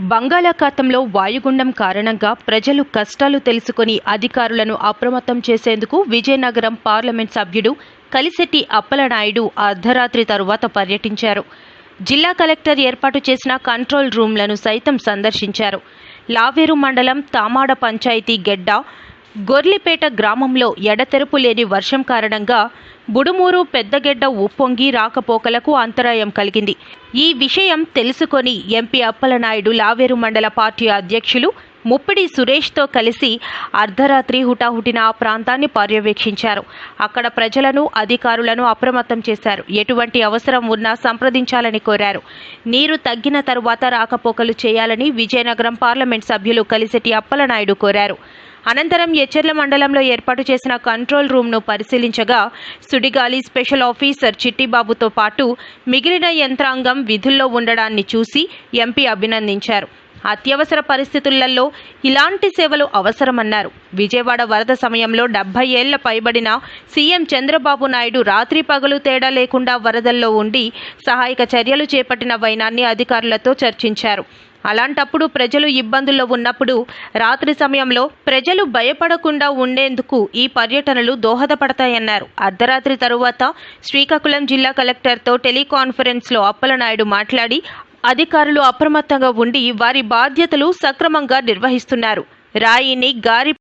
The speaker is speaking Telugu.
బంగాళాఖాతంలో వాయుగుండం కారణంగా ప్రజలు కష్టాలు తెలుసుకొని అధికారులను అప్రమత్తం చేసేందుకు విజయనగరం పార్లమెంట్ సభ్యుడు కలిశెట్టి అప్పలనాయుడు అర్ధరాత్రి తరువాత పర్యటించారు. జిల్లా కలెక్టర్ ఏర్పాటు చేసిన కంట్రోల్ రూమ్లను సైతం సందర్శించారు. లావేరు మండలం తామాడ పంచాయతీ గెడ్డ గొర్లిపేట గ్రామంలో ఎడతెరపు లేని వర్షం కారణంగా బుడుమూరు పెద్దగెడ్డ ఉప్పొంగి రాకపోకలకు అంతరాయం కలిగింది. ఈ విషయం తెలుసుకొని ఎంపీ అప్పలనాయుడు లావేరు మండల పార్టీ అధ్యక్షులు ముప్పిడి సురేష్తో కలిసి అర్ధరాత్రి హుటాహుటిన ఆ ప్రాంతాన్ని పర్యవేక్షించారు. అక్కడ ప్రజలను అధికారులను అప్రమత్తం చేశారు. ఎటువంటి అవసరం ఉన్నా సంప్రదించాలని కోరారు. నీరు తగ్గిన తరువాత రాకపోకలు చేయాలని విజయనగరం పార్లమెంట్ సభ్యులు కలిసిటి అప్పలనాయుడు కోరారు. అనంతరం ఎచ్చెర్ల మండలంలో ఏర్పాటు చేసిన కంట్రోల్ రూమ్ను పరిశీలించగా సుడిగాలి స్పెషల్ ఆఫీసర్ చిట్టిబాబుతో పాటు మిగిలిన యంత్రాంగం విధుల్లో ఉండడాన్ని చూసి ఎంపీ అభినందించారు. అత్యవసర పరిస్థితులలో ఇలాంటి సేవలు అవసరమన్నారు. విజయవాడ వరద సమయంలో డెబ్బై ఏళ్ళ పైబడిన సీఎం చంద్రబాబు నాయుడు రాత్రి పగలు తేడా లేకుండా వరదల్లో ఉండి సహాయక చర్యలు చేపట్టిన వైనాన్ని అధికారులతో చర్చించారు. అలాంటప్పుడు ప్రజలు ఇబ్బందుల్లో ఉన్నప్పుడు రాత్రి సమయంలో ప్రజలు భయపడకుండా ఉండేందుకు ఈ పర్యటనలు దోహదపడతాయన్నారు. అర్ధరాత్రి తరువాత శ్రీకాకుళం జిల్లా కలెక్టర్తో టెలికాన్ఫరెన్స్లో అప్పలనాయుడు మాట్లాడి అధికారులు అప్రమత్తంగా ఉండి వారి బాధ్యతలు సక్రమంగా నిర్వహిస్తున్నారు. రాయిని గారి